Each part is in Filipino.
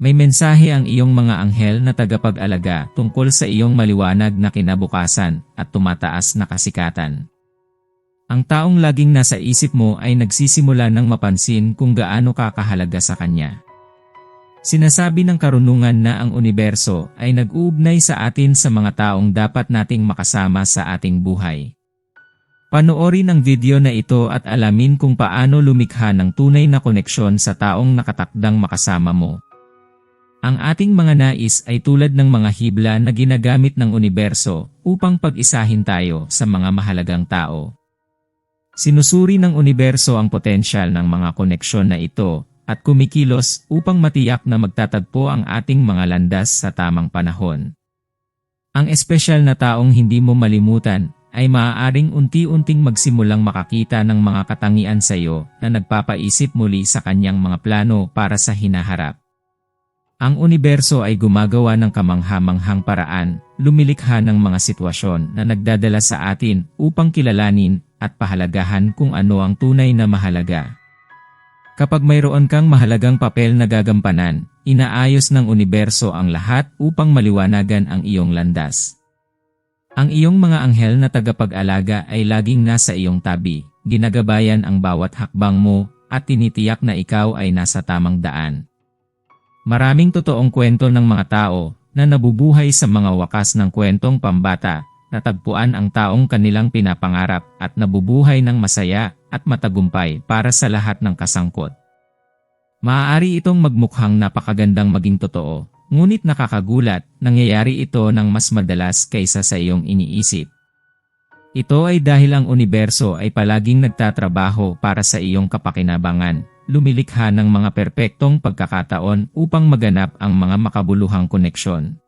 May mensahe ang iyong mga anghel na tagapag-alaga tungkol sa iyong maliwanag na kinabukasan at tumataas na kasikatan. Ang taong laging nasa isip mo ay nagsisimula ng mapansin kung gaano ka kahalaga sa kanya. Sinasabi ng karunungan na ang universo ay nag-uugnay sa atin sa mga taong dapat nating makasama sa ating buhay. Panoorin ang video na ito at alamin kung paano lumikha ng tunay na koneksyon sa taong nakatakdang makasama mo. Ang ating mga nais ay tulad ng mga hibla na ginagamit ng universo upang pag-isahin tayo sa mga mahalagang tao. Sinusuri ng universo ang potensyal ng mga koneksyon na ito at kumikilos upang matiyak na magtatagpo ang ating mga landas sa tamang panahon. Ang espesyal na taong hindi mo malimutan ay maaaring unti-unting magsimulang makakita ng mga katangian sa iyo na nagpapaisip muli sa kanyang mga plano para sa hinaharap. Ang universo ay gumagawa ng kamanghamanghang paraan, lumilikha ng mga sitwasyon na nagdadala sa atin upang kilalanin at pahalagahan kung ano ang tunay na mahalaga. Kapag mayroon kang mahalagang papel na gagampanan, inaayos ng universo ang lahat upang maliwanagan ang iyong landas. Ang iyong mga anghel na tagapag-alaga ay laging nasa iyong tabi, ginagabayan ang bawat hakbang mo, at tinitiyak na ikaw ay nasa tamang daan. Maraming totoong kwento ng mga tao na nabubuhay sa mga wakas ng kwentong pambata, natagpuan ang taong kanilang pinapangarap at nabubuhay ng masaya at matagumpay para sa lahat ng kasangkot. Maaari itong magmukhang napakagandang maging totoo, ngunit nakakagulat, nangyayari ito ng mas madalas kaysa sa iyong iniisip. Ito ay dahil ang universo ay palaging nagtatrabaho para sa iyong kapakinabangan, lumilikha ng mga perpektong pagkakataon upang maganap ang mga makabuluhang koneksyon.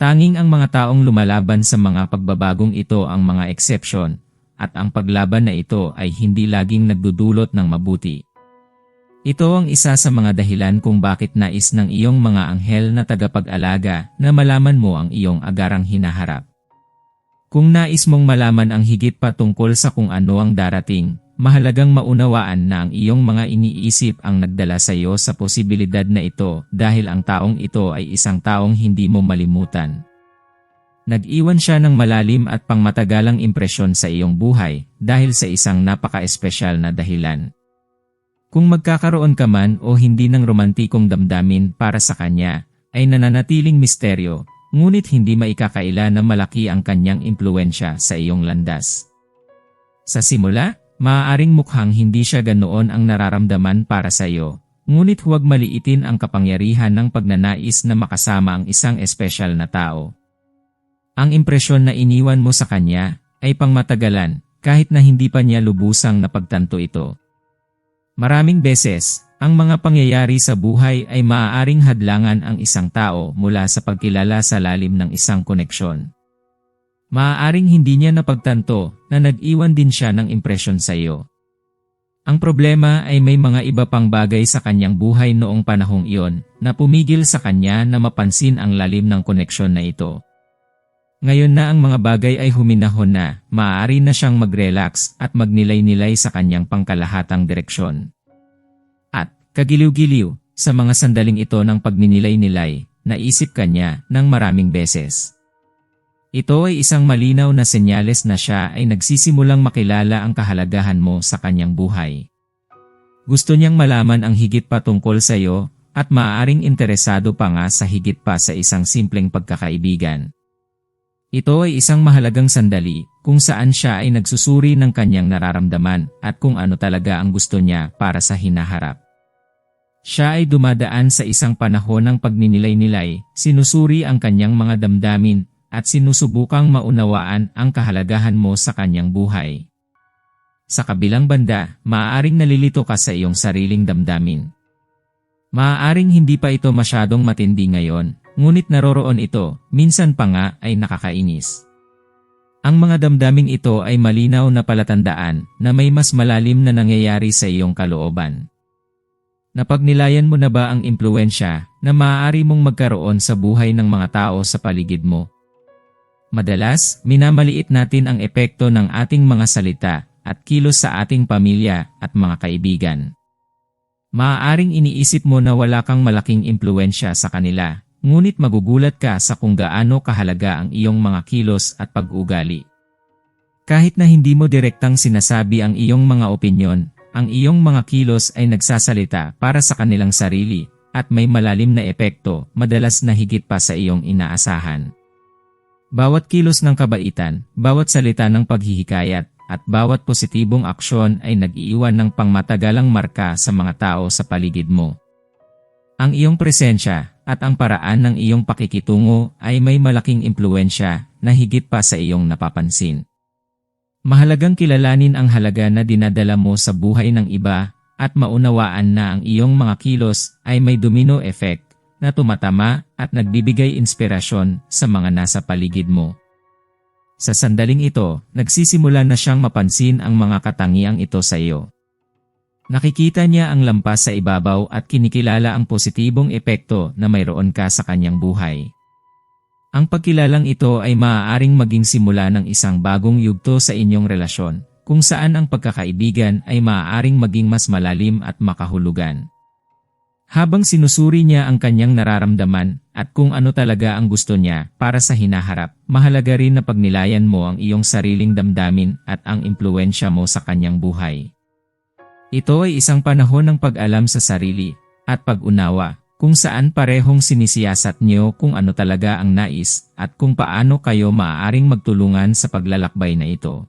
Tanging ang mga taong lumalaban sa mga pagbabagong ito ang mga eksepsyon, at ang paglaban na ito ay hindi laging nagdudulot ng mabuti. Ito ang isa sa mga dahilan kung bakit nais ng iyong mga anghel na tagapag-alaga na malaman mo ang iyong agarang hinaharap. Kung nais mong malaman ang higit pa tungkol sa kung ano ang darating, mahalagang maunawaan na ang iyong mga iniisip ang nagdala sa iyo sa posibilidad na ito dahil ang taong ito ay isang taong hindi mo malimutan. Nag-iwan siya ng malalim at pangmatagalang impresyon sa iyong buhay dahil sa isang napaka-espesyal na dahilan. Kung magkakaroon ka man o hindi ng romantikong damdamin para sa kanya, ay nananatiling misteryo ngunit hindi maikakaila na malaki ang kanyang impluensya sa iyong landas. Sa simula, maaaring mukhang hindi siya ganoon ang nararamdaman para sa iyo, ngunit huwag maliitin ang kapangyarihan ng pagnanais na makasama ang isang espesyal na tao. Ang impresyon na iniwan mo sa kanya ay pangmatagalan kahit na hindi pa niya lubusang napagtanto ito. Maraming beses, ang mga pangyayari sa buhay ay maaaring hadlangan ang isang tao mula sa pagkilala sa lalim ng isang koneksyon. Maaaring hindi niya napagtanto na nag-iwan din siya ng impresyon sa iyo. Ang problema ay may mga iba pang bagay sa kanyang buhay noong panahong iyon na pumigil sa kanya na mapansin ang lalim ng koneksyon na ito. Ngayon na ang mga bagay ay huminahon na, maaari na siyang mag-relax at magnilay-nilay sa kanyang pangkalahatang direksyon. Kagiliw-giliw, sa mga sandaling ito ng pagninilay-nilay, naisip kanya ng maraming beses. Ito ay isang malinaw na senyales na siya ay nagsisimulang makilala ang kahalagahan mo sa kanyang buhay. Gusto niyang malaman ang higit pa tungkol sa iyo at maaaring interesado pa nga sa higit pa sa isang simpleng pagkakaibigan. Ito ay isang mahalagang sandali kung saan siya ay nagsusuri ng kanyang nararamdaman at kung ano talaga ang gusto niya para sa hinaharap. Siya ay dumadaan sa isang panahon ng pagninilay-nilay, sinusuri ang kanyang mga damdamin, at sinusubukang maunawaan ang kahalagahan mo sa kanyang buhay. Sa kabilang banda, maaaring nalilito ka sa iyong sariling damdamin. Maaaring hindi pa ito masyadong matindi ngayon, ngunit naroroon ito, minsan pa nga ay nakakainis. Ang mga damdaming ito ay malinaw na palatandaan na may mas malalim na nangyayari sa iyong kalooban. Napagnilayan mo na ba ang impluensya na maaari mong magkaroon sa buhay ng mga tao sa paligid mo? Madalas, minamaliit natin ang epekto ng ating mga salita at kilos sa ating pamilya at mga kaibigan. Maaaring iniisip mo na wala kang malaking impluensya sa kanila, ngunit magugulat ka sa kung gaano kahalaga ang iyong mga kilos at pag-ugali. Kahit na hindi mo direktang sinasabi ang iyong mga opinyon, ang iyong mga kilos ay nagsasalita para sa kanilang sarili at may malalim na epekto, madalas na higit pa sa iyong inaasahan. Bawat kilos ng kabaitan, bawat salita ng paghihikayat, at bawat positibong aksyon ay nag-iiwan ng pangmatagalang marka sa mga tao sa paligid mo. Ang iyong presensya at ang paraan ng iyong pakikitungo ay may malaking impluensya na higit pa sa iyong napapansin. Mahalagang kilalanin ang halaga na dinadala mo sa buhay ng iba at maunawaan na ang iyong mga kilos ay may domino effect na tumatama at nagbibigay inspirasyon sa mga nasa paligid mo. Sa sandaling ito, nagsisimula na siyang mapansin ang mga katangiang ito sa iyo. Nakikita niya ang lampas sa ibabaw at kinikilala ang positibong epekto na mayroon ka sa kanyang buhay. Ang pagkilalang ito ay maaaring maging simula ng isang bagong yugto sa inyong relasyon, kung saan ang pagkakaibigan ay maaaring maging mas malalim at makahulugan. Habang sinusuri niya ang kanyang nararamdaman at kung ano talaga ang gusto niya para sa hinaharap, mahalaga rin na pagnilayan mo ang iyong sariling damdamin at ang impluensya mo sa kanyang buhay. Ito ay isang panahon ng pag-alam sa sarili at pag-unawa kung saan parehong sinisiyasat niyo kung ano talaga ang nais at kung paano kayo maaaring magtulungan sa paglalakbay na ito.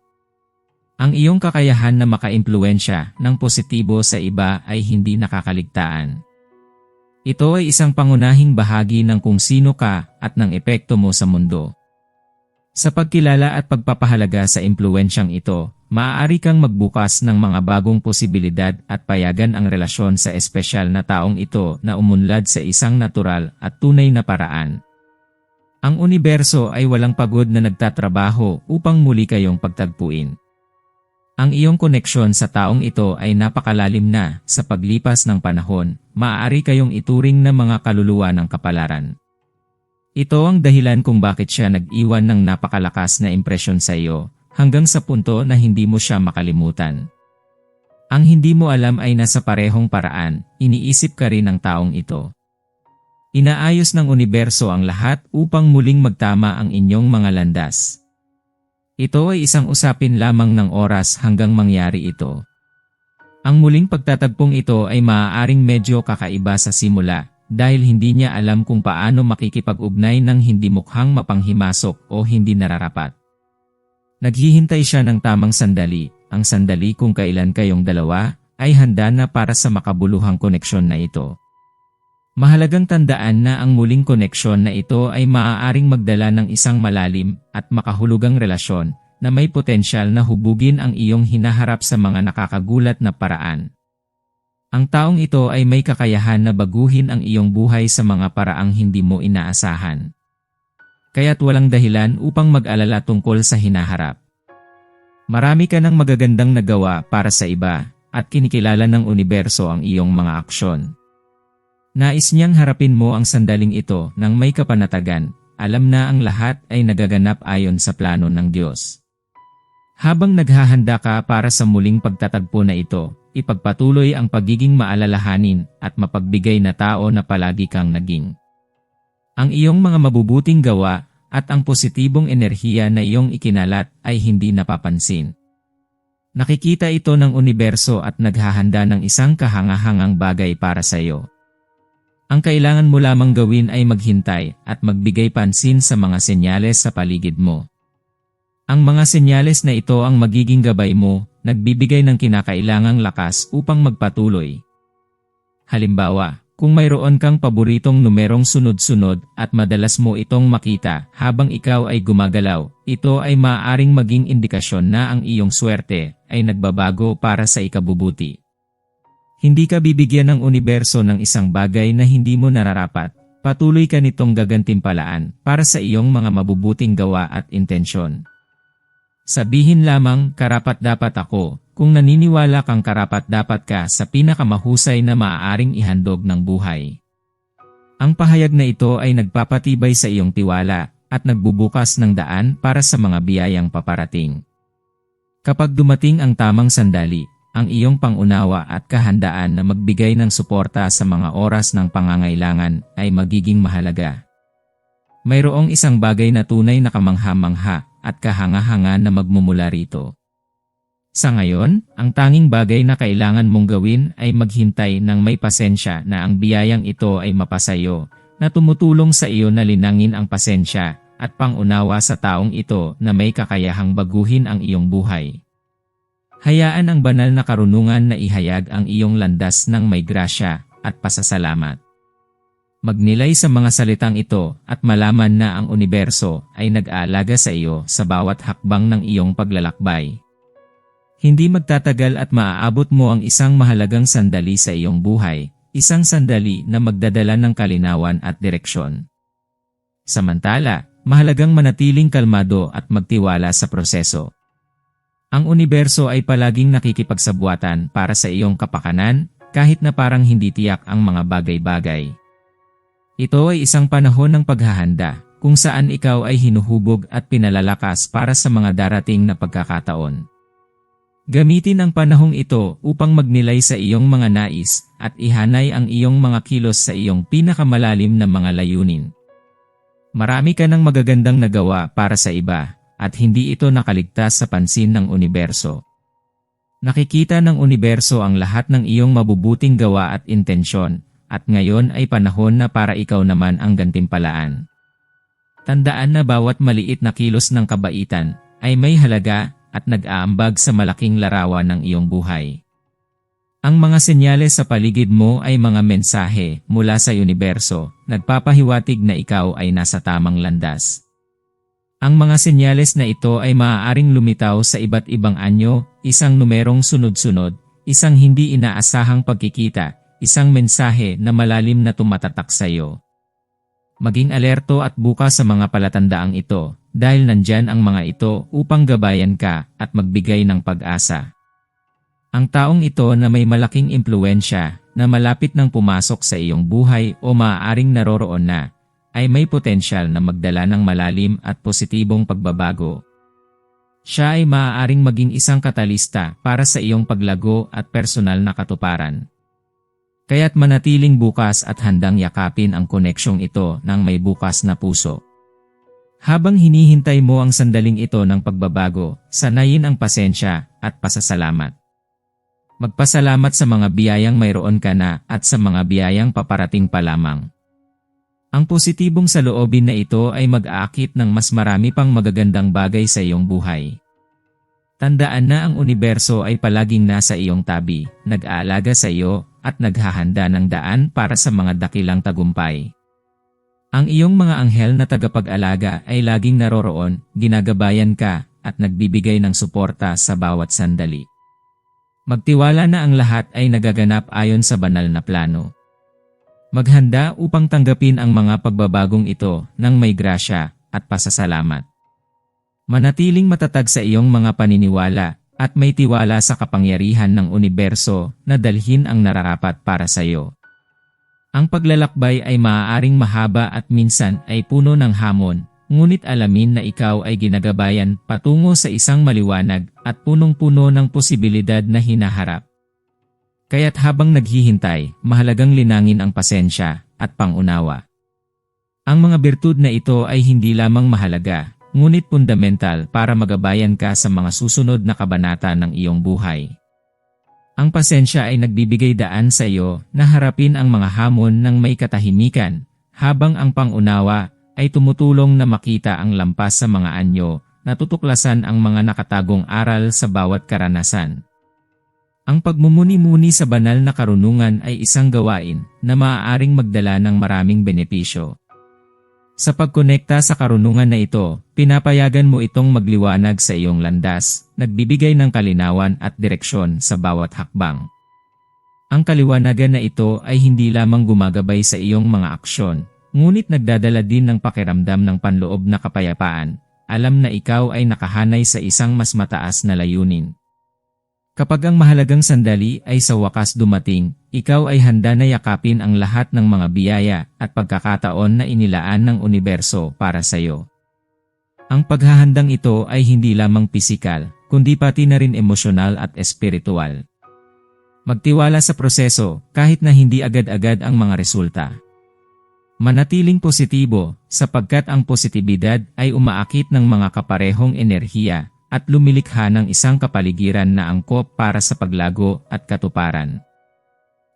Ang iyong kakayahan na makaimpluensya ng positibo sa iba ay hindi nakakaligtaan. Ito ay isang pangunahing bahagi ng kung sino ka at ng epekto mo sa mundo. Sa pagkilala at pagpapahalaga sa impluensyang ito, maaari kang magbukas ng mga bagong posibilidad at payagan ang relasyon sa espesyal na taong ito na umunlad sa isang natural at tunay na paraan. Ang universo ay walang pagod na nagtatrabaho upang muli kayong pagtagpuin. Ang iyong koneksyon sa taong ito ay napakalalim na sa paglipas ng panahon, maaari kayong ituring na mga kaluluwa ng kapalaran. Ito ang dahilan kung bakit siya nag-iwan ng napakalakas na impresyon sa iyo, hanggang sa punto na hindi mo siya makalimutan. Ang hindi mo alam ay nasa parehong paraan, iniisip ka rin ng taong ito. Inaayos ng universo ang lahat upang muling magtama ang inyong mga landas. Ito ay isang usapin lamang ng oras hanggang mangyari ito. Ang muling pagtatagpong ito ay maaaring medyo kakaiba sa simula dahil hindi niya alam kung paano makikipag-ugnay ng hindi mukhang mapanghimasok o hindi nararapat. Naghihintay siya ng tamang sandali, ang sandali kung kailan kayong dalawa ay handa na para sa makabuluhang koneksyon na ito. Mahalagang tandaan na ang muling koneksyon na ito ay maaaring magdala ng isang malalim at makahulugang relasyon na may potensyal na hubugin ang iyong hinaharap sa mga nakakagulat na paraan. Ang taong ito ay may kakayahan na baguhin ang iyong buhay sa mga paraang hindi mo inaasahan. Kaya't walang dahilan upang mag-alala tungkol sa hinaharap. Marami ka ng magagandang nagawa para sa iba at kinikilala ng universo ang iyong mga aksyon. Nais niyang harapin mo ang sandaling ito ng may kapanatagan, alam na ang lahat ay nagaganap ayon sa plano ng Diyos. Habang naghahanda ka para sa muling pagtatagpo na ito, ipagpatuloy ang pagiging maalalahanin at mapagbigay na tao na palagi kang naging. Ang iyong mga mabubuting gawa at ang positibong enerhiya na iyong ikinalat ay hindi napapansin. Nakikita ito ng universo at naghahanda ng isang kahangahangang bagay para sa iyo. Ang kailangan mo lamang gawin ay maghintay at magbigay pansin sa mga senyales sa paligid mo. Ang mga senyales na ito ang magiging gabay mo, nagbibigay ng kinakailangang lakas upang magpatuloy. Halimbawa, kung mayroon kang paboritong numerong sunod-sunod at madalas mo itong makita habang ikaw ay gumagalaw, ito ay maaaring maging indikasyon na ang iyong swerte ay nagbabago para sa ikabubuti. Hindi ka bibigyan ng universo ng isang bagay na hindi mo nararapat. Patuloy ka nitong gagantimpalaan para sa iyong mga mabubuting gawa at intensyon. Sabihin lamang karapat dapat ako kung naniniwala kang karapat dapat ka sa pinakamahusay na maaaring ihandog ng buhay. Ang pahayag na ito ay nagpapatibay sa iyong tiwala at nagbubukas ng daan para sa mga biyayang paparating. Kapag dumating ang tamang sandali, ang iyong pangunawa at kahandaan na magbigay ng suporta sa mga oras ng pangangailangan ay magiging mahalaga. Mayroong isang bagay na tunay na kamangha-mangha at kahanga-hanga na magmumula rito. Sa ngayon, ang tanging bagay na kailangan mong gawin ay maghintay ng may pasensya na ang biyayang ito ay mapasayo, na tumutulong sa iyo na linangin ang pasensya at pangunawa sa taong ito na may kakayahang baguhin ang iyong buhay. Hayaan ang banal na karunungan na ihayag ang iyong landas ng may grasya at pasasalamat. Magnilay sa mga salitang ito at malaman na ang universo ay nag-aalaga sa iyo sa bawat hakbang ng iyong paglalakbay. Hindi magtatagal at maaabot mo ang isang mahalagang sandali sa iyong buhay, isang sandali na magdadala ng kalinawan at direksyon. Samantala, mahalagang manatiling kalmado at magtiwala sa proseso. Ang universo ay palaging nakikipagsabuatan para sa iyong kapakanan kahit na parang hindi tiyak ang mga bagay-bagay. Ito ay isang panahon ng paghahanda kung saan ikaw ay hinuhubog at pinalalakas para sa mga darating na pagkakataon. Gamitin ang panahong ito upang magnilay sa iyong mga nais at ihanay ang iyong mga kilos sa iyong pinakamalalim na mga layunin. Marami ka ng magagandang nagawa para sa iba at hindi ito nakaligtas sa pansin ng universo. Nakikita ng universo ang lahat ng iyong mabubuting gawa at intensyon at ngayon ay panahon na para ikaw naman ang gantimpalaan. Tandaan na bawat maliit na kilos ng kabaitan ay may halaga at nag-aambag sa malaking larawan ng iyong buhay. Ang mga senyales sa paligid mo ay mga mensahe mula sa universo, nagpapahiwatig na ikaw ay nasa tamang landas. Ang mga senyales na ito ay maaaring lumitaw sa iba't ibang anyo, isang numerong sunod-sunod, isang hindi inaasahang pagkikita, isang mensahe na malalim na tumatatak sa iyo. Maging alerto at bukas sa mga palatandaang ito dahil nandyan ang mga ito upang gabayan ka at magbigay ng pag-asa. Ang taong ito na may malaking impluensya na malapit nang pumasok sa iyong buhay o maaaring naroroon na ay may potensyal na magdala ng malalim at positibong pagbabago. Siya ay maaaring maging isang katalista para sa iyong paglago at personal na katuparan. Kaya't manatiling bukas at handang yakapin ang koneksyong ito ng may bukas na puso. Habang hinihintay mo ang sandaling ito ng pagbabago, sanayin ang pasensya at pasasalamat. Magpasalamat sa mga biyayang mayroon ka na at sa mga biyayang paparating pa lamang. Ang positibong saloobin na ito ay mag-aakit ng mas marami pang magagandang bagay sa iyong buhay. Tandaan na ang universo ay palaging nasa iyong tabi, nag-aalaga sa iyo at naghahanda ng daan para sa mga dakilang tagumpay. Ang iyong mga anghel na tagapag-alaga ay laging naroroon, ginagabayan ka, at nagbibigay ng suporta sa bawat sandali. Magtiwala na ang lahat ay nagaganap ayon sa banal na plano. Maghanda upang tanggapin ang mga pagbabagong ito ng may grasya at pasasalamat. Manatiling matatag sa iyong mga paniniwala at may tiwala sa kapangyarihan ng universo na dalhin ang nararapat para sa iyo. Ang paglalakbay ay maaaring mahaba at minsan ay puno ng hamon, ngunit alamin na ikaw ay ginagabayan patungo sa isang maliwanag at punong-puno ng posibilidad na hinaharap. Kaya't habang naghihintay, mahalagang linangin ang pasensya at pangunawa. Ang mga birtud na ito ay hindi lamang mahalaga, ngunit fundamental para magabayan ka sa mga susunod na kabanata ng iyong buhay. Ang pasensya ay nagbibigay daan sa iyo na harapin ang mga hamon ng may katahimikan, habang ang pangunawa ay tumutulong na makita ang lampas sa mga anyo na tutuklasan ang mga nakatagong aral sa bawat karanasan. Ang pagmumuni-muni sa banal na karunungan ay isang gawain na maaaring magdala ng maraming benepisyo. Sa pagkonekta sa karunungan na ito, pinapayagan mo itong magliwanag sa iyong landas, nagbibigay ng kalinawan at direksyon sa bawat hakbang. Ang kaliwanagan na ito ay hindi lamang gumagabay sa iyong mga aksyon, ngunit nagdadala din ng pakiramdam ng panloob na kapayapaan, alam na ikaw ay nakahanay sa isang mas mataas na layunin. Kapag ang mahalagang sandali ay sa wakas dumating, ikaw ay handa na yakapin ang lahat ng mga biyaya at pagkakataon na inilaan ng universo para sa iyo. Ang paghahandang ito ay hindi lamang pisikal, kundi pati na rin emosyonal at espiritual. Magtiwala sa proseso kahit na hindi agad-agad ang mga resulta. Manatiling positibo sapagkat ang positibidad ay umaakit ng mga kaparehong enerhiya at lumilikha ng isang kapaligiran na angkop para sa paglago at katuparan.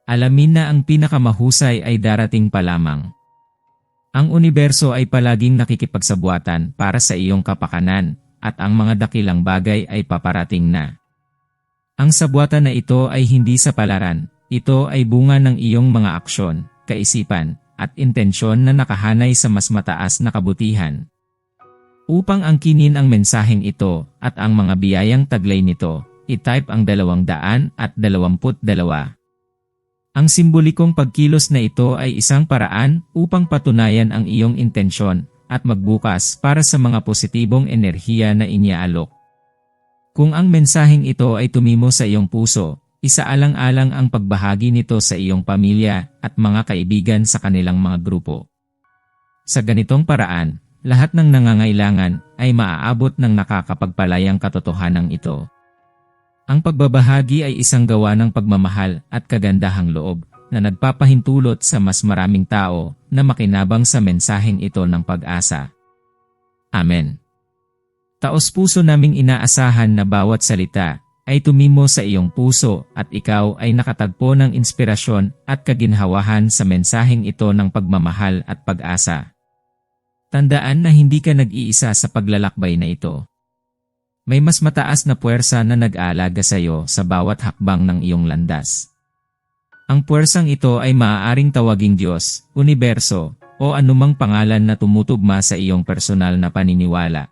Alamin na ang pinakamahusay ay darating pa lamang. Ang universo ay palaging nakikipagsabuatan para sa iyong kapakanan at ang mga dakilang bagay ay paparating na. Ang sabuatan na ito ay hindi sa palaran, ito ay bunga ng iyong mga aksyon, kaisipan, at intensyon na nakahanay sa mas mataas na kabutihan. Upang angkinin ang mensaheng ito at ang mga biyayang taglay nito, i-type ang 200 at 22. Ang simbolikong pagkilos na ito ay isang paraan upang patunayan ang iyong intensyon at magbukas para sa mga positibong enerhiya na iniaalok. Kung ang mensaheng ito ay tumimo sa iyong puso, isaalang-alang ang pagbahagi nito sa iyong pamilya at mga kaibigan sa kanilang mga grupo. Sa ganitong paraan, lahat ng nangangailangan ay maaabot ng nakakapagpalayang katotohanan ito. Ang pagbabahagi ay isang gawa ng pagmamahal at kagandahang loob na nagpapahintulot sa mas maraming tao na makinabang sa mensaheng ito ng pag-asa. Amen. Taos puso naming inaasahan na bawat salita ay tumimo sa iyong puso at ikaw ay nakatagpo ng inspirasyon at kaginhawahan sa mensaheng ito ng pagmamahal at pag-asa. Tandaan na hindi ka nag-iisa sa paglalakbay na ito. May mas mataas na puwersa na nag-aalaga sa iyo sa bawat hakbang ng iyong landas. Ang puwersang ito ay maaaring tawaging Diyos, Universo, o anumang pangalan na tumutugma sa iyong personal na paniniwala.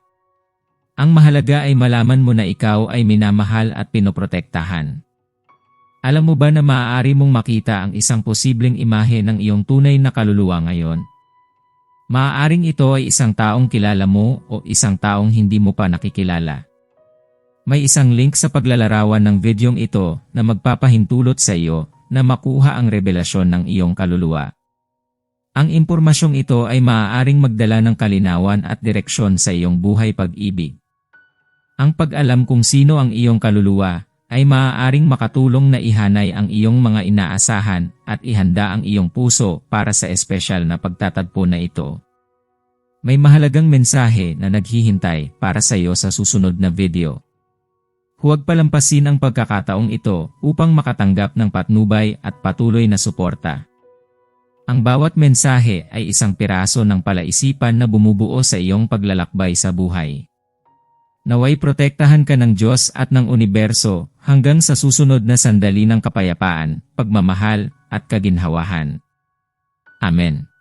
Ang mahalaga ay malaman mo na ikaw ay minamahal at pinoprotektahan. Alam mo ba na maaari mong makita ang isang posibleng imahe ng iyong tunay na kaluluwa ngayon? Maaaring ito ay isang taong kilala mo o isang taong hindi mo pa nakikilala. May isang link sa paglalarawan ng videong ito na magpapahintulot sa iyo na makuha ang revelasyon ng iyong kaluluwa. Ang impormasyong ito ay maaaring magdala ng kalinawan at direksyon sa iyong buhay pag-ibig. Ang pag-alam kung sino ang iyong kaluluwa ay maaaring makatulong na ihanay ang iyong mga inaasahan at ihanda ang iyong puso para sa espesyal na pagtatagpo na ito. May mahalagang mensahe na naghihintay para sa iyo sa susunod na video. Huwag palampasin ang pagkakataong ito upang makatanggap ng patnubay at patuloy na suporta. Ang bawat mensahe ay isang piraso ng palaisipan na bumubuo sa iyong paglalakbay sa buhay. Naway protektahan ka ng Diyos at ng universo hanggang sa susunod na sandali ng kapayapaan, pagmamahal, at kaginhawahan. Amen.